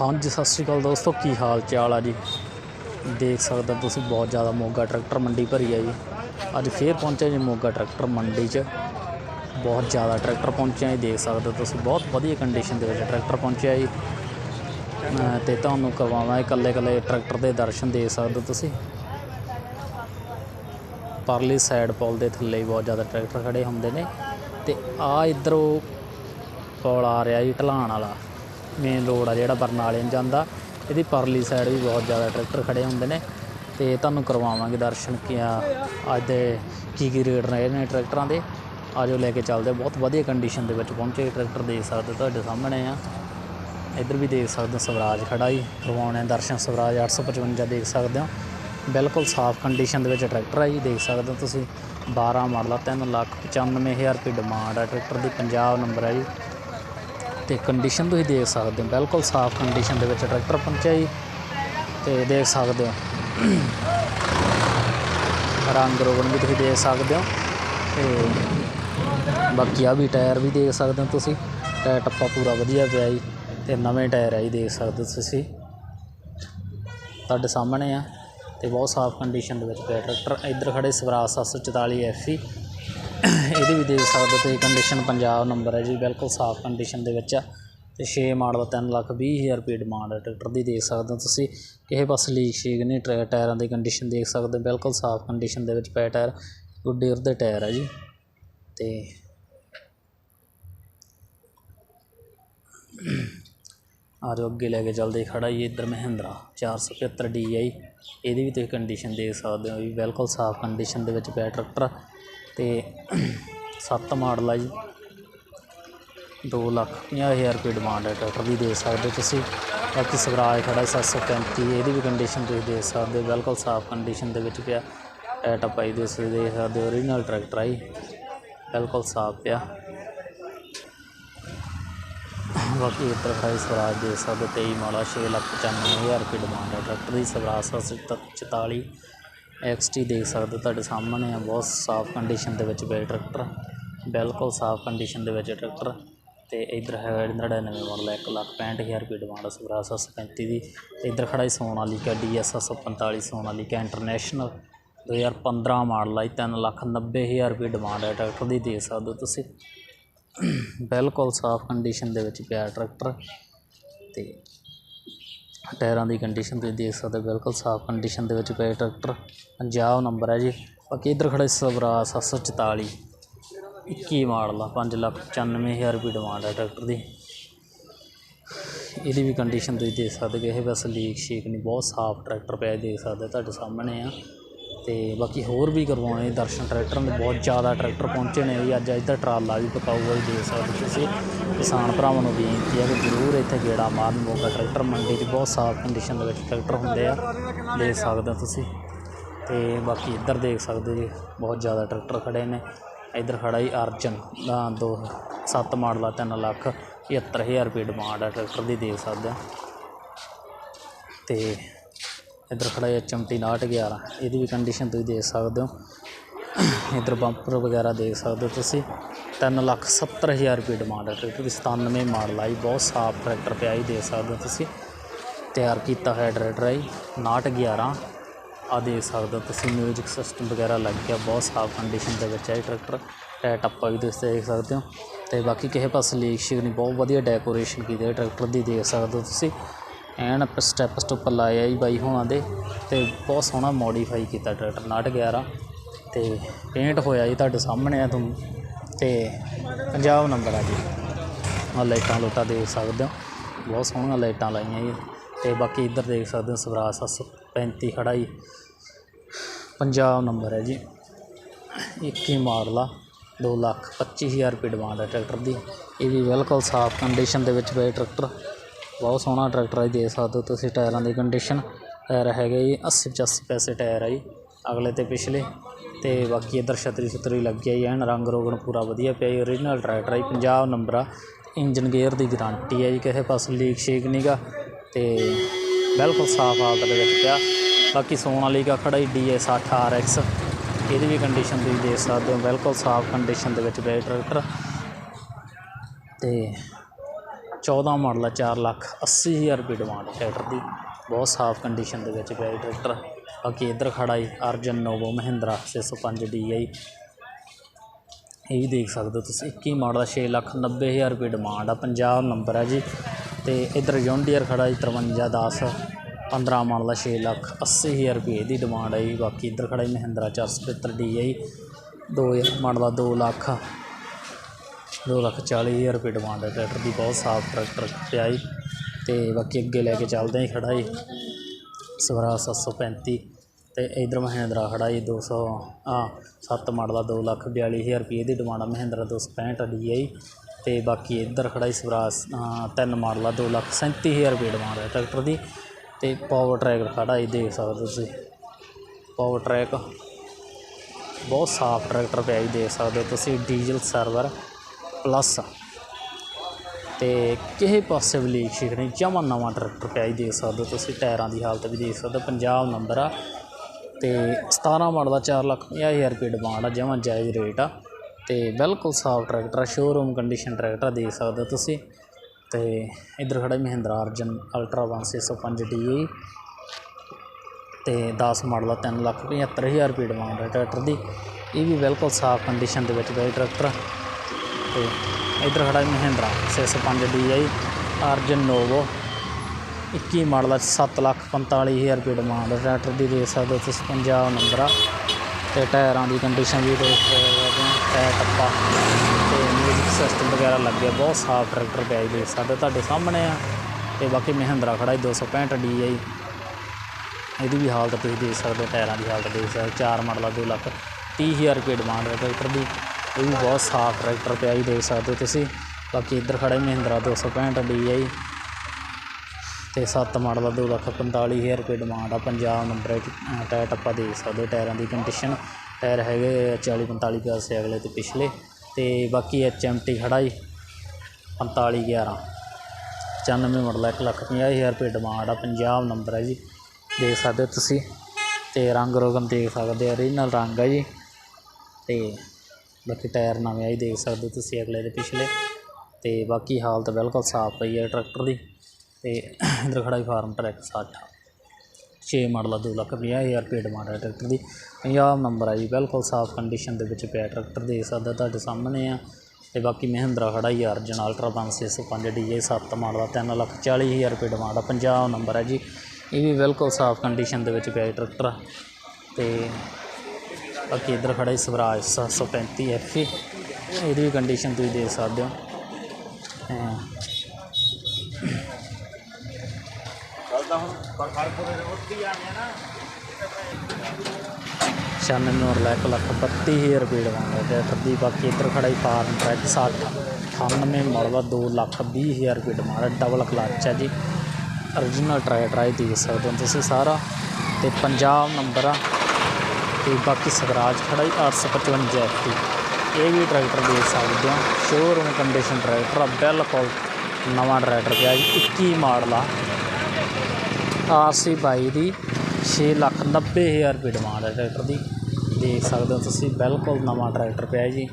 ਹਾਂਜੀ ਸਤਿ ਸ਼੍ਰੀ ਅਕਾਲ ਦੋਸਤੋ, ਕੀ ਹਾਲ ਚਾਲ ਆ ਜੀ? ਦੇਖ ਸਕਦੇ ਹੋ ਤੁਸੀਂ ਬਹੁਤ ਜ਼ਿਆਦਾ ਮੋਗਾ ਟਰੈਕਟਰ ਮੰਡੀ ਭਰੀ ਆ ਜੀ। ਅੱਜ ਫੇਰ ਪਹੁੰਚਿਆ ਜੀ ਮੋਗਾ ਟਰੈਕਟਰ ਮੰਡੀ 'ਚ। ਬਹੁਤ ਜ਼ਿਆਦਾ ਟਰੈਕਟਰ ਪਹੁੰਚਿਆ ਜੀ, ਦੇਖ ਸਕਦੇ ਹੋ ਤੁਸੀਂ, ਬਹੁਤ ਵਧੀਆ ਕੰਡੀਸ਼ਨ ਦੇ ਵਿੱਚ ਟਰੈਕਟਰ ਪਹੁੰਚਿਆ ਜੀ। ਅਹ ਤੇ ਤੁਹਾਨੂੰ ਕਰਵਾਵਾਂ ਇਕੱਲੇ ਇਕੱਲੇ ਟਰੈਕਟਰ ਦੇ ਦਰਸ਼ਨ ਦੇ ਸਕਦੇ ਹੋ ਤੁਸੀਂ। ਪਰਲੀ ਸਾਈਡ ਪੁਲ ਦੇ ਥੱਲੇ ਬਹੁਤ ਜ਼ਿਆਦਾ ਟਰੈਕਟਰ ਖੜੇ ਹੁੰਦੇ ਨੇ। ਤੇ ਆ ਇਧਰੋਂ ਪੁਲ ਆ ਰਿਹਾ ਜੀ, ਢਲਾਣ ਵਾਲਾ। ਮੇਨ ਰੋਡ ਆ ਜਿਹੜਾ ਬਰਨਾਲੇ ਨੂੰ ਜਾਂਦਾ। ਇਹਦੀ ਪਰਲੀ ਸਾਈਡ ਵੀ ਬਹੁਤ ਜ਼ਿਆਦਾ ਟਰੈਕਟਰ ਖੜੇ ਹੁੰਦੇ ਨੇ। ਤੇ ਤੁਹਾਨੂੰ ਕਰਵਾਵਾਂਗੇ ਦਰਸ਼ਨ ਕੀ ਆ, ਅੱਜ ਦੇ ਕੀ ਕੀ ਰੇਟ ਰਹੇ ਨੇ ਟਰੈਕਟਰਾਂ ਦੇ। ਆਜੋ ਲੈ ਕੇ ਚੱਲਦੇ ਬਹੁਤ ਵਧੀਆ ਕੰਡੀਸ਼ਨ ਦੇ ਵਿੱਚ ਪਹੁੰਚੇ। ਟਰੈਕਟਰ ਦੇਖ ਸਕਦੇ ਹੋ ਤੁਹਾਡੇ ਸਾਹਮਣੇ ਆ। ਇੱਧਰ ਵੀ ਦੇਖ ਸਕਦੇ ਹੋ ਸਵਰਾਜ ਖੜਾ ਜੀ। ਕਰਵਾਉਣੇ ਦਰਸ਼ਨ ਸਵਰਾਜ 855 ਦੇਖ ਸਕਦੇ ਹੋ। ਬਿਲਕੁਲ ਸਾਫ਼ ਕੰਡੀਸ਼ਨ ਦੇ ਵਿੱਚ ਟਰੈਕਟਰ ਹੈ ਜੀ। ਦੇਖ ਸਕਦੇ ਹੋ ਤੁਸੀਂ। 12 ਮਾਡਲ ਆ 3 ਲੱਖ 95000 ਰੁਪਏ ਡਿਮਾਂਡ ਹੈ ਟਰੈਕਟਰ ਦੀ ਪੰਜਾਬ ਨੰਬਰ ਹੈ ਜੀ। ਤੇ ਕੰਡੀਸ਼ਨ ਤੁਸੀਂ ਦੇਖ ਸਕਦੇ ਹੋ, ਬਿਲਕੁਲ ਸਾਫ਼ ਕੰਡੀਸ਼ਨ ਦੇ ਵਿੱਚ ਟਰੈਕਟਰ ਪਹੁੰਚਿਆ ਜੀ। ਤੇ ਦੇਖ ਸਕਦੇ ਹੋ, ਰੰਗ ਰੋਗਨ ਵੀ ਤੁਸੀਂ ਦੇਖ ਸਕਦੇ ਹੋ। ਤੇ ਬਾਕੀ ਆ ਵੀ ਟਾਇਰ ਵੀ ਦੇਖ ਸਕਦੇ ਹੋ ਤੁਸੀਂ, ਟਾਇਰ ਟੱਪਾ ਪੂਰਾ ਵਧੀਆ ਪਿਆ ਜੀ। ਤੇ ਨਵੇਂ ਟਾਇਰ ਆ ਜੀ, ਦੇਖ ਸਕਦੇ ਹੋ ਤੁਸੀਂ। ਤੁਹਾਡੇ ਸਾਹਮਣੇ ਆ, ਤੇ ਬਹੁਤ ਸਾਫ਼ ਕੰਡੀਸ਼ਨ ਦੇ ਵਿੱਚ ਪਿਆ ਟਰੈਕਟਰ ਇੱਧਰ ਖੜੇ ਸਵਰਾਜ 744 ਐਫਈ ਇਹਦੀ ਵੀ ਦੇਖ ਸਕਦੇ ਹੋ ਤੁਸੀਂ ਕੰਡੀਸ਼ਨ ਪੰਜਾਬ ਨੰਬਰ ਹੈ ਜੀ, ਬਿਲਕੁਲ ਸਾਫ਼ ਕੰਡੀਸ਼ਨ ਦੇ ਵਿੱਚ ਆ। ਤੇ 6 ਮਾਡਲ ਦਾ 3 ਲੱਖ ਵੀਹ ਹਜ਼ਾਰ ਰੁਪਏ ਡਿਮਾਂਡ ਹੈ, ਟਰੈਕਟਰ ਦੀ ਦੇਖ ਸਕਦੇ ਹੋ ਤੁਸੀਂ। ਕਿਸੇ ਪਾਸੇ ਲੀਕ ਸ਼ੀਕ ਨਹੀਂ ਟਰੈ ਟਾਇਰਾਂ ਦੀ ਕੰਡੀਸ਼ਨ ਦੇਖ ਸਕਦੇ ਬਿਲਕੁਲ ਸਾਫ਼ ਕੰਡੀਸ਼ਨ ਦੇ ਵਿੱਚ ਪਿਆ ਟਾਇਰ। ਗੁੱਡੇਅਰ ਦੇ ਟਾਇਰ ਹੈ ਜੀ। ਤੇ ਆ ਜਾਓ, ਅੱਗੇ ਲੈ ਕੇ ਚੱਲਦੇ ਖੜਾ ਜੀ ਇੱਧਰ ਮਹਿੰਦਰਾ 475 DI ਇਹਦੀ ਵੀ ਤੁਸੀਂ ਕੰਡੀਸ਼ਨ ਦੇਖ ਸਕਦੇ ਹੋ ਵੀ ਬਿਲਕੁਲ ਸਾਫ਼ ਕੰਡੀਸ਼ਨ ਦੇ ਵਿੱਚ ਪਿਆ ਟਰੈਕਟਰ। ਤੇ 7 ਮਾਡਲ ਆ ਜੀ। 2 ਲੱਖ ਪੰਜਾਹ ਹਜ਼ਾਰ ਰੁਪਏ ਡਿਮਾਂਡ ਹੈ, ਟਰੈਕਟਰ ਦੀ ਦੇ ਸਕਦੇ ਹੋ ਤੁਸੀਂ। ਬਾਕੀ ਸਵਰਾਜ ਖੜਾ 735 ਇਹਦੀ ਵੀ ਕੰਡੀਸ਼ਨ ਤੁਸੀਂ ਦੇ ਸਕਦੇ ਹੋ, ਬਿਲਕੁਲ ਸਾਫ਼ ਕੰਡੀਸ਼ਨ ਦੇ ਵਿੱਚ ਪਿਆ। ਟਾਇਰ ਟਪਾਈ ਦੇ ਤੁਸੀਂ ਦੇਖ ਸਕਦੇ ਹੋ ਓਰੀਜਨਲ ਟਰੈਕਟਰ ਆ ਜੀ। ਬਿਲਕੁਲ ਸਾਫ਼ ਪਿਆ। ਬਾਕੀ ਇੱਧਰ ਖੜਾ ਸਵਰਾਜ ਦੇ ਸਕਦੇ 23 ਮਾਲਾ 6 ਲੱਖ 95000 ਰੁਪਏ ਡਿਮਾਂਡ ਹੈ, ਟਰੈਕਟਰ ਦੀ ਸਵਰਾਜ 744 XT ਦੇਖ ਸਕਦੇ ਹੋ, ਤੁਹਾਡੇ ਸਾਹਮਣੇ ਆ, ਬਹੁਤ ਸਾਫ਼ ਕੰਡੀਸ਼ਨ ਦੇ ਵਿੱਚ ਪਿਆ ਟਰੈਕਟਰ ਬਿਲਕੁਲ ਸਾਫ਼ ਕੰਡੀਸ਼ਨ ਦੇ ਵਿੱਚ ਟਰੈਕਟਰ ਤੇ ਇੱਧਰ ਹੈਗਾ 99 ਮਾਡਲ 1 ਲੱਖ 65000 ਰੁਪਏ ਡਿਮਾਂਡ ਹੈ ਸਵਰਾਜ 735 ਦੀ। ਤੇ ਇੱਧਰ ਖੜਾ Sonalika DS 745 Sonalika international 2015 model ਆਈ 3 ਲੱਖ 90000 ਰੁਪਏ ਡਿਮਾਂਡ ਹੈ ਟਰੈਕਟਰ ਦੀ ਦੇ ਸਕਦੇ ਹੋ ਤੁਸੀਂ। ਬਿਲਕੁਲ ਸਾਫ਼ ਕੰਡੀਸ਼ਨ ਦੇ ਵਿੱਚ ਪਿਆ ਟਰੈਕਟਰ ਤੇ ਟਾਇਰਾਂ ਦੀ ਕੰਡੀਸ਼ਨ ਤੁਸੀਂ ਦੇਖ ਸਕਦੇ ਹੋ, ਬਿਲਕੁਲ ਸਾਫ਼ ਕੰਡੀਸ਼ਨ ਦੇ ਵਿੱਚ ਪਏ ਟਰੈਕਟਰ ਪੰਜਾਬ ਨੰਬਰ ਹੈ ਜੀ। ਬਾਕੀ ਇੱਧਰ ਖੜਾ ਸਵਰਾ 744 21 ਮਾਡਲ ਆ, ਪੰਜ ਲੱਖ 95000 ਰੁਪਏ ਡਿਮਾਂਡ ਹੈ ਟਰੈਕਟਰ ਦੀ। ਇਹਦੀ ਵੀ ਕੰਡੀਸ਼ਨ ਤੁਸੀਂ ਦੇਖ ਸਕਦੇ ਕਿ ਇਹ ਬਸ ਲੀਕ ਸ਼ੀਕ ਨਹੀਂ, ਬਹੁਤ ਸਾਫ਼ ਟਰੈਕਟਰ ਪਿਆ ਦੇਖ ਸਕਦੇ ਤੁਹਾਡੇ ਸਾਹਮਣੇ ਆ। ਤੇ ਬਾਕੀ ਹੋਰ ਵੀ ਕਰਵਾਉਣੇ, ਦਰਸ਼ਨ ਟਰੈਕਟਰਾਂ ਦੇ ਬਹੁਤ ਜ਼ਿਆਦਾ ਟਰੈਕਟਰ ਪਹੁੰਚੇ ਨੇ। ਵੀ ਅੱਜ ਇੱਧਰ ਟਰਾਲਾ ਵੀ ਪਕਾਊਗਾ ਵੀ ਦੇਖ ਸਕਦੇ ਤੁਸੀਂ। ਕਿਸਾਨ ਭਰਾਵਾਂ ਨੂੰ ਬੇਨਤੀ ਹੈ ਕਿ ਜ਼ਰੂਰ ਇੱਥੇ ਗੇੜਾ ਮਾਰਨ ਮੋਗਾ ਟਰੈਕਟਰ ਮੰਡੀ 'ਚ ਬਹੁਤ ਸਾਫ਼ ਕੰਡੀਸ਼ਨ ਦੇ ਵਿੱਚ ਟਰੈਕਟਰ ਹੁੰਦੇ ਆ। ਦੇਖ ਸਕਦੇ ਹੋ ਤੁਸੀਂ। ਤੇ ਬਾਕੀ ਇੱਧਰ ਦੇਖ ਸਕਦੇ ਜੀ, ਬਹੁਤ ਜ਼ਿਆਦਾ ਟਰੈਕਟਰ ਖੜੇ ਨੇ। ਇੱਧਰ ਖੜਾ ਜੀ ਅਰਜਨ ਦਾ ਦੋ, ਸੱਤ ਮਾਡਲ ਆ 3 ਲੱਖ 75000 ਰੁਪਏ ਡਿਮਾਂਡ ਆ ਟਰੈਕਟਰ ਦੀ, ਦੇਖ ਸਕਦੇ ਆ ਤੇ ਇੱਧਰ ਖੜਾ ਹੈ ਚਮਟੀ 911 ਇਹਦੀ ਵੀ ਕੰਡੀਸ਼ਨ ਤੁਸੀਂ ਦੇਖ ਸਕਦੇ ਹੋ। ਇੱਧਰ ਬੰਪਰ ਵਗੈਰਾ ਦੇਖ ਸਕਦੇ ਹੋ ਤੁਸੀਂ। 3 ਲੱਖ 70000 ਰੁਪਏ ਡਿਮਾਂਡ ਹੈ। ਟਰੈਕਟਰ ਦੀ 97 ਮਾਡਲ ਆ ਜੀ, ਬਹੁਤ ਸਾਫ਼ ਟਰੈਕਟਰ ਪਿਆ ਜੀ, ਦੇਖ ਸਕਦੇ ਹੋ ਤੁਸੀਂ। ਤਿਆਰ ਕੀਤਾ ਹੋਇਆ ਟਰੈਕਟਰ ਹੈ ਜੀ 911 ਆ ਦੇਖ ਸਕਦੇ ਹੋ ਤੁਸੀਂ ਮਿਊਜ਼ਿਕ ਸਿਸਟਮ ਵਗੈਰਾ ਲੱਗ ਗਿਆ, ਬਹੁਤ ਸਾਫ਼ ਕੰਡੀਸ਼ਨ ਦੇ ਵਿੱਚ ਹੈ ਇਹ ਟਰੈਕਟਰ ਟਾਇਰ ਟੱਪਾ ਵੀ ਤੁਸੀਂ ਦੇਖ ਸਕਦੇ ਹੋ। ਤੇ ਬਾਕੀ ਕਿਸੇ ਪਾਸੇ ਲੀਕ ਸ਼ੀਕ ਨਹੀਂ, ਬਹੁਤ ਵਧੀਆ ਡੈਕੋਰੇਸ਼ਨ ਕੀਤੀ ਹੈ ਟਰੈਕਟਰ ਦੀ, ਦੇਖ ਸਕਦੇ ਹੋ ਤੁਸੀਂ। ਐਨ ਸਟੈਪ ਸਟੁੱਪ ਲਾਏ ਆ ਜੀ ਬਾਈ ਹੋਣਾ ਦੇ ਅਤੇ ਬਹੁਤ ਸੋਹਣਾ ਮੋਡੀਫਾਈ ਕੀਤਾ ਟਰੈਕਟਰ 911 ਅਤੇ ਪੇਂਟ ਹੋਇਆ ਜੀ ਤੁਹਾਡੇ ਸਾਹਮਣੇ ਆ ਤੁਮ ਤੇ ਪੰਜਾਬ ਨੰਬਰ ਆ ਜੀ। ਆ ਲਾਈਟਾਂ ਲੋਟਾਂ ਦੇਖ ਸਕਦੇ ਹੋ। ਬਹੁਤ ਸੋਹਣੀਆਂ ਲਾਈਟਾਂ ਲਾਈਆਂ ਜੀ। ਤੇ ਬਾਕੀ ਇੱਧਰ ਦੇਖ ਸਕਦੇ ਹੋ ਸਵਰਾਜ 735 ਖੜਾ ਜੀ ਪੰਜਾਬ ਨੰਬਰ ਹੈ ਜੀ। 21 ਮਾਡਲ ਆ 2 ਲੱਖ 25000 ਰੁਪਏ ਡਿਮਾਂਡ ਹੈ ਟਰੈਕਟਰ ਦੀ। ਇਹ ਵੀ ਬਿਲਕੁਲ ਸਾਫ਼ ਕੰਡੀਸ਼ਨ ਦੇ ਵਿੱਚ ਪਿਆ ਟਰੈਕਟਰ ਬਹੁਤ ਸੋਹਣਾ ਟਰੈਕਟਰ ਹੈ ਦੇਖ ਸਕਦੇ ਹੋ ਤੁਸੀਂ ਟਾਇਰਾਂ ਦੀ ਕੰਡੀਸ਼ਨ ਟਾਇਰ ਹੈਗੇ ਜੀ 80 85 ਪੈਸੇ ਟਾਇਰ ਆ ਜੀ, ਅਗਲੇ ਤੇ ਪਿਛਲੇ। ਤੇ ਬਾਕੀ ਇੱਧਰ ਛਤਰੀ ਛਤਰੀ ਲੱਗੀ ਆ ਜੀ, ਐਨ ਰੰਗ ਰੋਗਣ ਪੂਰਾ ਵਧੀਆ ਪਿਆ ਜੀ ਓਰੀਜਨਲ ਟਰੈਕਟਰ ਹੈ ਜੀ ਪੰਜਾਬ ਨੰਬਰ ਆ। ਇੰਜਨ ਗੇਅਰ ਦੀ ਗਾਰੰਟੀ ਹੈ ਜੀ, ਕਿਸੇ ਪਾਸੇ ਲੀਕ ਸ਼ੇਕ ਨਹੀਂਗਾ ਤੇ ਬਿਲਕੁਲ ਸਾਫ਼ ਹਾਲਤ ਦੇ ਵਿੱਚ ਪਿਆ। ਬਾਕੀ ਸੋਨਾਲੀਕਾ ਖੜਾ ਜੀ, ਡੀ 60 ਆਰ ਐਕਸ। ਇਹਦੀ ਵੀ ਕੰਡੀਸ਼ਨ ਤੁਸੀਂ ਦੇਖ ਸਕਦੇ ਹੋ, ਬਿਲਕੁਲ ਸਾਫ਼ ਕੰਡੀਸ਼ਨ ਦੇ ਵਿੱਚ ਪਿਆ ਟਰੈਕਟਰ। ਤੇ 14 ਮਾਡਲ ਆ 4 ਲੱਖ 80 ਹਜ਼ਾਰ ਰੁਪਏ ਡਿਮਾਂਡ ਹੈ ਟਰੈਕਟਰ ਦੀ। ਬਹੁਤ ਸਾਫ਼ ਕੰਡੀਸ਼ਨ ਦੇ ਵਿੱਚ ਪਿਆ ਜੀ ਟਰੈਕਟਰ। ਬਾਕੀ ਇੱਧਰ ਖੜਾ ਜੀ, ਅਰਜਨ ਨੋਵੋ ਮਹਿੰਦਰਾ 605 DI ਇਹ ਵੀ ਦੇਖ ਸਕਦੇ ਹੋ ਤੁਸੀਂ 21 ਮਾਡਲ ਦਾ 6 ਲੱਖ 90 ਹਜ਼ਾਰ ਰੁਪਏ ਡਿਮਾਂਡ ਆ ਪੰਜਾਬ ਨੰਬਰ ਹੈ ਜੀ। ਤੇ ਇੱਧਰ ਜੌਂਡੀਅਰ ਖੜਾ ਜੀ 5310 15 ਮਾਡਲ ਦਾ 6 ਲੱਖ 80 ਹਜ਼ਾਰ ਰੁਪਏ ਦੀ ਡਿਮਾਂਡ ਹੈ ਜੀ। ਬਾਕੀ ਇੱਧਰ ਖੜਾ ਜੀ, ਮਹਿੰਦਰਾ 475 DI 2000 ਮਾਡਲ ਦਾ 2 ਲੱਖ ਦੋ ਲੱਖ ਚਾਲੀ ਹਜ਼ਾਰ ਰੁਪਏ ਡਿਮਾਂਡ ਹੈ। ਟਰੈਕਟਰ ਦੀ ਬਹੁਤ ਸਾਫ਼ ਟਰੈਕਟਰ ਪਿਆ ਜੀ। ਅਤੇ ਬਾਕੀ ਅੱਗੇ ਲੈ ਕੇ ਚੱਲਦੇ ਹਾਂ ਜੀ ਖੜਾ ਜੀ। ਸਵਰਾਜ 735 ਤੇ ਇਧਰ ਮਹਿੰਦਰਾ ਖੜ੍ਹਾ ਜੀ 200 ਆ ਸੱਤ ਮਾਡਲ ਦੋ ਲੱਖ 42 ਹਜ਼ਾਰ ਰੁਪਏ ਇਹਦੀ ਡਿਮਾਂਡ ਆ। ਮਹਿੰਦਰਾ ਦੋ ਸੌ ਪੈਂਹਠ 265 DI ਅਤੇ ਬਾਕੀ ਇੱਧਰ ਖੜ੍ਹਾ ਜੀ ਸਵਰਾਜ ਤਿੰਨ ਮਾਡਲ ਦਾ 2 ਲੱਖ 37 ਹਜ਼ਾਰ ਰੁਪਏ ਡਿਮਾਂਡ ਹੈ ਟਰੈਕਟਰ ਦੀ। ਅਤੇ ਪਾਵਰ ਟਰੈਕ ਖੜ੍ਹਾ ਜੀ, ਦੇਖ ਸਕਦੇ ਤੁਸੀਂ। ਪਾਵਰ ਟਰੈਕ ਬਹੁਤ ਸਾਫ਼ ਟਰੈਕਟਰ ਪਿਆ ਜੀ, ਦੇਖ ਸਕਦੇ ਹੋ ਤੁਸੀਂ। Diesel server. ਪਲੱਸ ਤੇ ਕਿਸੇ ਪਾਸੇ ਵੀ ਲੀਕ ਸ਼ੀਕ ਨਹੀਂ, ਜਮਾ ਨਵਾਂ ਟਰੈਕਟਰ ਪਿਆ ਹੀ ਦੇਖ ਸਕਦੇ ਹੋ ਤੁਸੀਂ, ਟਾਇਰਾਂ ਦੀ ਹਾਲਤ ਵੀ ਦੇਖ ਸਕਦੇ ਹੋ ਪੰਜਾਬ ਨੰਬਰ ਆ। ਤੇ 17 ਮਾਡਲ ਦਾ 4 ਲੱਖ 50 ਹਜ਼ਾਰ ਰੁਪਏ ਡਿਮਾਂਡ ਆ, ਜਮਾ ਜਾਇਜ਼ ਰੇਟ ਆ। ਤੇ ਬਿਲਕੁਲ ਸਾਫ਼ ਟਰੈਕਟਰ ਆ ਸ਼ੋਰੂਮ ਕੰਡੀਸ਼ਨ ਟਰੈਕਟਰ ਦੇਖ ਸਕਦੇ ਹੋ ਤੁਸੀਂ। ਤੇ ਇੱਧਰ ਖੜਾ ਮਹਿੰਦਰਾ ਅਰਜਨ ਅਲਟਰਾ 1605 DE ਤੇ 10 ਮਾਡਲ ਦਾ 3 ਲੱਖ 75 ਹਜ਼ਾਰ ਰੁਪਏ ਡਿਮਾਂਡ ਹੈ ਟਰੈਕਟਰ ਦੀ। ਇਹ ਵੀ ਬਿਲਕੁਲ ਸਾਫ਼ ਕੰਡੀਸ਼ਨ ਦੇ ਵਿੱਚ ਪਿਆ ਟਰੈਕਟਰ ਤੇ ਇੱਧਰ ਖੜਾ Mahindra 605 DI Arjun novo 21 model ਦਾ 7 ਲੱਖ 45 ਹਜ਼ਾਰ ਰੁਪਏ ਡਿਮਾਂਡ ਹੈ ਟਰੈਕਟਰ ਦੀ ਦੇਖ ਸਕਦੇ ਹੋ ਤੁਸੀਂ ਪੰਜਾਬ ਨੰਬਰ ਆ ਤੇ ਟਾਇਰਾਂ ਦੀ ਕੰਡੀਸ਼ਨ ਵੀ ਦੇਖ ਸਕਦੇ ਹੋ ਟਾਇਰ ਟੱਪਾ ਤੇ ਮਿਊਜ਼ਿਕ ਸਿਸਟਮ ਵਗੈਰਾ ਲੱਗਿਆ ਬਹੁਤ ਸਾਫ਼ ਟਰੈਕਟਰ ਪਿਆ ਦੇਖ ਸਕਦੇ ਹੋ ਤੁਹਾਡੇ ਸਾਹਮਣੇ ਆ ਤੇ ਬਾਕੀ ਮਹਿੰਦਰਾ ਖੜਾ ਜੀ 265 DI ਇਹਦੀ ਵੀ ਹਾਲਤ ਤੁਸੀਂ ਦੇਖ ਸਕਦੇ ਹੋ, ਟਾਇਰਾਂ ਦੀ ਹਾਲਤ ਦੇਖ ਸਕਦੇ ਹੋ, ਚਾਰ ਮਾਡਲ, ਦਾ 2 ਲੱਖ 30 ਹਜ਼ਾਰ ਰੁਪਏ ਡਿਮਾਂਡ ਹੈ ਟਰੈਕਟਰ ਦੀ ਇਹ ਵੀ ਬਹੁਤ ਸਾਫ਼ ਟਰੈਕਟਰ ਪਿਆ ਜੀ, ਦੇਖ ਸਕਦੇ ਹੋ ਤੁਸੀਂ। ਬਾਕੀ ਇੱਧਰ ਖੜਾ ਮਹਿੰਦਰਾ 265 DI ਤੇ 7 ਮਾਡਲ ਦਾ 2 ਲੱਖ 45 ਹਜ਼ਾਰ ਰੁਪਏ ਡਿਮਾਂਡ ਆ ਪੰਜਾਬ ਨੰਬਰ ਟਾਇਰ ਟੱਪਾ ਦੇਖ ਸਕਦੇ ਹੋ, ਟਾਇਰਾਂ ਦੀ ਕੰਡੀਸ਼ਨ ਟਾਇਰ ਹੈਗੇ 40 45 ਪੈਸੇ ਅਗਲੇ ਤੇ ਪਿਛਲੇ। ਤੇ ਬਾਕੀ HMT ਖੜਾ ਜੀ 45 11 95 ਮਾਡਲ 1 ਲੱਖ 50 ਹਜ਼ਾਰ ਰੁਪਏ ਡਿਮਾਂਡ ਆ ਪੰਜਾਬ ਨੰਬਰ ਹੈ ਜੀ। ਦੇਖ ਸਕਦੇ ਹੋ ਤੁਸੀਂ। ਤੇ ਰੰਗ ਰੋਗਨ ਦੇਖ ਸਕਦੇ ਹੋ ਓਰੀਜਨਲ ਰੰਗ ਹੈ ਜੀ। ਤੇ ਬਾਕੀ ਟਾਇਰ ਨਵੇਂ ਆ ਜੀ ਦੇਖ ਸਕਦੇ ਹੋ ਤੁਸੀਂ ਅਗਲੇ ਦੇ ਪਿਛਲੇ। ਤੇ ਬਾਕੀ ਹਾਲਤ ਬਿਲਕੁਲ ਸਾਫ਼ ਪਈ ਹੈ ਟਰੈਕਟਰ ਦੀ। ਤੇ ਇੱਧਰ ਖੜਾ ਜੀ ਫਾਰਮ ਟਰੈਕ 60 ਛੇ ਮਾਡਲ ਆ, ਦੋ ਲੱਖ ਵੀਹ ਹਜ਼ਾਰ ਰੁਪਏ ਡਿਮਾਂਡ ਹੈ ਟਰੈਕਟਰ ਦੀ। ਪੰਜਾਬ ਨੰਬਰ ਆ ਜੀ, ਬਿਲਕੁਲ ਸਾਫ਼ ਕੰਡੀਸ਼ਨ ਦੇ ਵਿੱਚ ਪਿਆ ਟਰੈਕਟਰ, ਦੇਖ ਸਕਦਾ ਤੁਹਾਡੇ ਸਾਹਮਣੇ ਆ। ਤੇ ਬਾਕੀ ਮਹਿੰਦਰਾ ਖੜਾ ਹੀ ਅਰਜਨ ਅਲਟਰਾ 5605 ਡੀਏ 7 ਮਾਡਲ ਦਾ 3 ਲੱਖ 40 ਹਜ਼ਾਰ ਰੁਪਏ ਡਿਮਾਂਡ ਆ। ਪੰਜਾਬ ਨੰਬਰ ਹੈ ਜੀ, ਇਹ ਵੀ ਬਿਲਕੁਲ ਸਾਫ਼ ਕੰਡੀਸ਼ਨ ਦੇ ਵਿੱਚ ਪਿਆ ਜੀ ਟਰੈਕਟਰ। ਤੇ ਬਾਕੀ ਇੱਧਰ ਖੜਾ ਜੀ ਸਵਰਾਜ 735 ਐਫ ਇਹਦੀ ਵੀ ਕੰਡੀਸ਼ਨ ਤੁਸੀਂ ਦੇਖ ਸਕਦੇ ਹੋ। ਹਾਂ। ਛਿਆਨਵੇਂ ਮਾਡਲ ਹੈ ਇੱਕ ਲੱਖ ਬੱਤੀ ਹਜ਼ਾਰ ਰੁਪਏ ਡਿਮਾਂਡ ਹੈ ਟਰੈਕਟਰ ਦੀ ਬਾਕੀ ਇੱਧਰ ਖੜਾ ਹੀ ਫਾਰਮ ਟਰੈਕ 60 98 ਮਾਡਲ ਦਾ 2 ਲੱਖ 20 ਹਜ਼ਾਰ ਰੁਪਏ ਡਿਮਾਂਡ ਹੈ ਡਬਲ ਕਲਚ ਹੈ ਜੀ। Origignal ਟਰੈਕਟਰ ਹੈ ਦੇਖ ਸਕਦੇ ਹੋ ਤੁਸੀਂ ਸਾਰਾ। ਤੇ ਪੰਜਾਬ ਨੰਬਰ ਆ ਤੇ ਬਾਕੀ ਸਵਰਾਜ ਖੜਾ ਹੀ 855 ਐਫ ਇਹ ਵੀ ਟਰੈਕਟਰ ਦੇਖ ਸਕਦੇ ਹੋ। ਸ਼ੋਰੂਮ ਕੰਡੀਸ਼ਨ ਟਰੈਕਟਰ ਆ, ਬਿਲਕੁਲ ਨਵਾਂ ਟਰੈਕਟਰ ਪਿਆ ਜੀ 21 ਮਾਡਲ ਆ। ਆਰਸੀ 22 ਦੀ 6 ਲੱਖ 90 ਹਜ਼ਾਰ ਰੁਪਏ ਡਿਮਾਂਡ ਹੈ ਟਰੈਕਟਰ ਦੀ। ਦੇਖ ਸਕਦੇ ਹੋ ਤੁਸੀਂ, ਬਿਲਕੁਲ ਨਵਾਂ ਟਰੈਕਟਰ ਪਿਆ ਜੀ।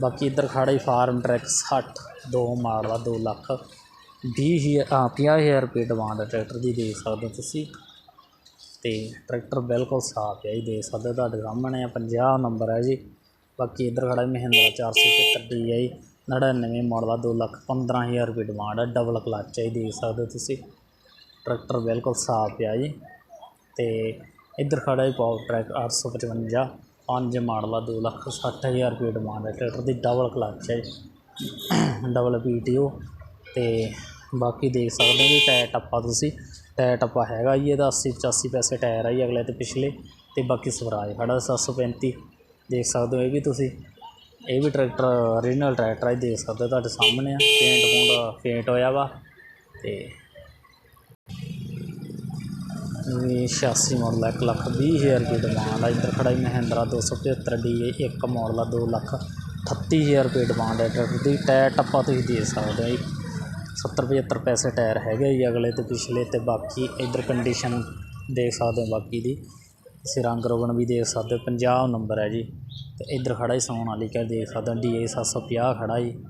ਬਾਕੀ ਇੱਧਰ ਖੜਾ ਹੀ ਫਾਰਮ ਟਰੈਕ 60 ਦੋ ਮਾਡਲ ਆ 2 ਲੱਖ 20 ਹਜ਼ਾਰ ਆ 50 ਹਜ਼ਾਰ ਰੁਪਏ ਡਿਮਾਂਡ ਹੈ ਟਰੈਕਟਰ ਦੀ, ਦੇਖ ਸਕਦੇ ਹੋ ਤੁਸੀਂ। ਤੇ ਟਰੈਕਟਰ ਬਿਲਕੁਲ ਸਾਫ਼ ਹੈ ਜੀ, ਦੇਖ ਸਕਦੇ ਹੋ ਤੁਹਾਡੇ ਸਾਹਮਣੇ ਆ 50 ਨੰਬਰ ਹੈ ਜੀ। ਬਾਕੀ ਇੱਧਰ ਖੜਾ ਮਹਿੰਦਰਾ 475 DI 99 ਮਾਡਲ ਦਾ 2 ਲੱਖ 15 ਹਜ਼ਾਰ ਰੁਪਏ ਡਿਮਾਂਡ ਹੈ ਡਬਲ ਕਲਚ ਹੈ ਜੀ, ਦੇਖ ਸਕਦੇ ਹੋ ਤੁਸੀਂ। ਟਰੈਕਟਰ ਬਿਲਕੁਲ ਸਾਫ਼ ਪਿਆ ਜੀ। ਤੇ ਇੱਧਰ ਖੜਾ ਜੀ, ਪਾਵਰ ਟਰੈਕ 855 ਪੰਜ ਮਾਡਲ ਦਾ 2 ਲੱਖ 60 ਹਜ਼ਾਰ ਰੁਪਏ ਡਿਮਾਂਡ ਹੈ, ਟਰੈਕਟਰ ਦੀ ਡਬਲ ਕਲਚ ਹੈ ਜੀ। ਡਬਲ ਪੀਟੀਓ ਤੇ ਬਾਕੀ ਦੇਖ ਸਕਦੇ ਹੋ ਜੀ ਟਾਇਰ ਟੱਪਾ ਤੁਸੀਂ। ਟਾਇਰ ਟੱਪਾ ਹੈਗਾ ਜੀ ਇਹਦਾ 80 85 ਪੈਸੇ ਟਾਇਰ ਆ ਜੀ ਅਗਲੇ ਤੇ ਪਿਛਲੇ ਤੇ ਬਾਕੀ ਸਵਰਾਜ ਖੜਾ 735 ਦੇਖ ਸਕਦੇ ਹੋ ਇਹ ਵੀ ਤੁਸੀਂ ਇਹ ਵੀ ਟਰੈਕਟਰ ਓਰੀਜਨਲ ਟਰੈਕਟਰ ਹੈ ਦੇਖ ਸਕਦੇ ਹੋ ਤੁਹਾਡੇ ਸਾਹਮਣੇ ਆ ਪੇਂਟ ਪੂੰਟ ਪੇਂਟ ਹੋਇਆ ਵਾ ਤੇ ਇਹ 86 ਮਾਡਲ ਆ, ਇੱਕ ਲੱਖ ਵੀਹ ਹਜ਼ਾਰ ਰੁਪਏ ਡਿਮਾਂਡ ਆ ਇੱਧਰ ਖੜਾ ਹੀ ਮਹਿੰਦਰਾ 275 ਡੀ ਇੱਕ ਮਾਡਲ ਆ 2 ਲੱਖ 38 ਹਜ਼ਾਰ ਰੁਪਏ ਡਿਮਾਂਡ ਹੈ ਟਰੈਕਟਰ ਦੀ ਟਾਇਰ ਟੱਪਾ ਤੁਸੀਂ ਦੇ ਸਕਦੇ ਹੋ ਜੀ। 70 75 ਪੈਸੇ ਟਾਇਰ ਹੈਗੇ ਜੀ ਅਗਲੇ ਅਤੇ ਪਿਛਲੇ ਅਤੇ ਬਾਕੀ ਇੱਧਰ ਕੰਡੀਸ਼ਨ ਦੇਖ ਸਕਦੇ ਹੋ ਬਾਕੀ ਦੀ। ਤੁਸੀਂ ਰੰਗ ਰੋਗਨ ਵੀ ਦੇਖ ਸਕਦੇ ਹੋ, ਪੰਜਾਹ ਨੰਬਰ ਹੈ ਜੀ। ਅਤੇ ਇੱਧਰ ਖੜ੍ਹਾ ਜੀ ਸੋਨ ਵਾਲੀ ਦੇਖ ਸਕਦੇ ਹੋ, ਡੀ ਏ ਸੱਤ ਸੌ ਪੰਜਾਹ ਖੜ੍ਹਾ ਜੀ।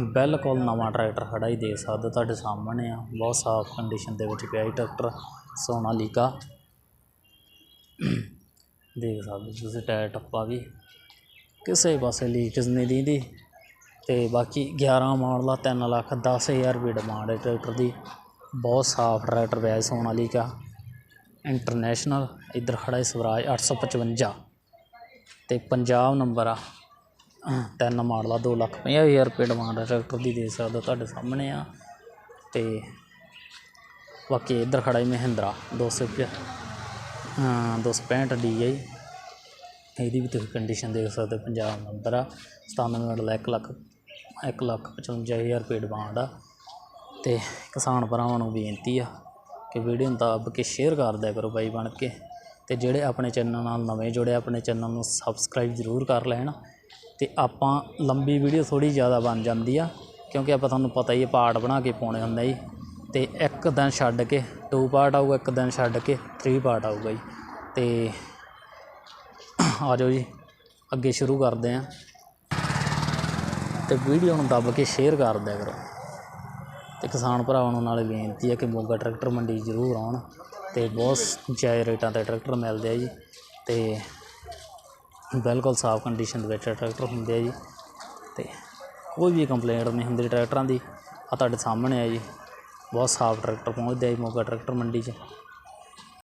ਬਿਲਕੁਲ ਨਵਾਂ ਟਰੈਕਟਰ ਖੜ੍ਹਾ ਜੀ, ਦੇਖ ਸਕਦੇ ਹੋ ਤੁਹਾਡੇ ਸਾਹਮਣੇ ਆ। ਬਹੁਤ ਸਾਫ਼ ਕੰਡੀਸ਼ਨ ਦੇ ਵਿੱਚ ਪਿਆ ਜੀ ਟਰੈਕਟਰ ਸੋਨਾਲੀਕਾ ਦੇਖ ਸਕਦੇ ਹੋ ਤੁਸੀਂ ਟਾਇਰ ਟੱਪਾ ਵੀ। ਕਿਸੇ ਪਾਸੇ ਲੀਕਸ ਨਹੀਂ ਦਿੰਦੀ। ਅਤੇ ਬਾਕੀ 11 ਮਾਡਲ ਆ 3 ਲੱਖ ਦਸ ਹਜ਼ਾਰ ਰੁਪਏ ਡਿਮਾਂਡ ਹੈ ਟਰੈਕਟਰ ਦੀ। ਬਹੁਤ ਸਾਫ਼ ਟਰੈਕਟਰ ਪਿਆ ਹੈ ਸੋਨਾਲੀਕਾ ਇੰਟਰਨੈਸ਼ਨਲ ਇੱਧਰ ਖੜ੍ਹਾ ਹੈ ਸਵਰਾਜ ਅੱਠ ਸੌ ਪਚਵੰਜਾ। ਅਤੇ ਪੰਜਾਬ ਨੰਬਰ ਆ। ਤਿੰਨ ਮਾਡਲ ਆ 2 ਲੱਖ ਪੰਜਾਹ ਹਜ਼ਾਰ ਰੁਪਏ ਡਿਮਾਂਡ ਆ ਟਰੈਕਟਰ ਦੀ ਦੇ ਸਕਦੇ ਹੋ ਤੁਹਾਡੇ ਸਾਹਮਣੇ ਆ। ਅਤੇ ਬਾਕੀ ਇੱਧਰ ਖੜ੍ਹਾ ਹੈ ਮਹਿੰਦਰਾ, ਦੋ 200 ਹਾਂ 265 ਡੀ ਆਈ। ਇਹਦੀ ਵੀ ਤੁਸੀਂ ਕੰਡੀਸ਼ਨ ਦੇਖ ਸਕਦੇ ਹੋ, ਪੰਜਾਬ ਨੰਬਰ ਆ। 97 ਮਾਡਲ 1 ਲੱਖ ਇੱਕ ਲੱਖ 55 ਹਜ਼ਾਰ ਰੁਪਏ ਡਿਮਾਂਡ ਆ ਅਤੇ ਕਿਸਾਨ ਭਰਾਵਾਂ ਨੂੰ ਬੇਨਤੀ ਆ ਕਿ ਵੀਡੀਓ ਨੂੰ ਦੱਬ ਕੇ ਸ਼ੇਅਰ ਕਰ ਦਿਆ ਕਰੋ ਬਾਈ ਬਣ ਕੇ ਅਤੇ ਜਿਹੜੇ ਆਪਣੇ ਚੈਨਲ ਨਾਲ ਨਵੇਂ ਜੁੜੇ, ਆਪਣੇ ਚੈਨਲ ਨੂੰ ਸਬਸਕ੍ਰਾਈਬ ਜ਼ਰੂਰ ਕਰ ਲੈਣ ਅਤੇ ਆਪਾਂ ਲੰਬੀ ਵੀਡੀਓ ਥੋੜ੍ਹੀ ਜ਼ਿਆਦਾ ਬਣ ਜਾਂਦੀ ਆ, ਕਿਉਂਕਿ ਆਪਾਂ ਤੁਹਾਨੂੰ ਪਤਾ ਹੀ ਹੈ ਪਾਰਟ ਬਣਾ ਕੇ ਪਾਉਣੇ ਹੁੰਦੇ ਜੀ। ਅਤੇ ਇੱਕ ਦਿਨ ਛੱਡ ਕੇ ਟੂ ਪਾਰਟ ਆਊਗਾ, ਇੱਕ ਦਿਨ ਛੱਡ ਕੇ 3 ਪਾਰਟ ਆਊਗਾ ਜੀ। ਅਤੇ ਆ ਜਾਓ ਜੀ, ਅੱਗੇ ਸ਼ੁਰੂ ਕਰਦੇ ਹਾਂ ਤੇ ਵੀਡੀਓ ਨੂੰ ਦੱਬ ਕੇ ਸ਼ੇਅਰ ਕਰ ਦਿਆ ਕਰੋ। ਤੇ ਕਿਸਾਨ ਭਰਾਵਾਂ ਨੂੰ ਨਾਲੇ ਬੇਨਤੀ ਹੈ ਕਿ ਮੋਗਾ ਟਰੈਕਟਰ ਮੰਡੀ ਜ਼ਰੂਰ ਆਉਣ ਤੇ ਬਹੁਤ ਜਾਇਜ਼ ਰੇਟਾਂ ਤੇ ਟਰੈਕਟਰ ਮਿਲਦੇ ਆ ਜੀ ਤੇ ਬਿਲਕੁਲ ਸਾਫ਼ ਕੰਡੀਸ਼ਨ ਦੇ ਵਿੱਚ ਟਰੈਕਟਰ ਹੁੰਦੇ ਆ ਜੀ ਤੇ ਕੋਈ ਵੀ ਕੰਪਲੇਂਟ ਨਹੀਂ ਹੁੰਦੀ ਟਰੈਕਟਰਾਂ ਦੀ। ਆ ਤੁਹਾਡੇ ਸਾਹਮਣੇ ਆ ਜੀ। ਬਹੁਤ ਸਾਫ਼ ਟਰੈਕਟਰ ਪਹੁੰਚਦੇ ਆ ਜੀ ਮੋਗਾ ਟਰੈਕਟਰ ਮੰਡੀ 'ਚ।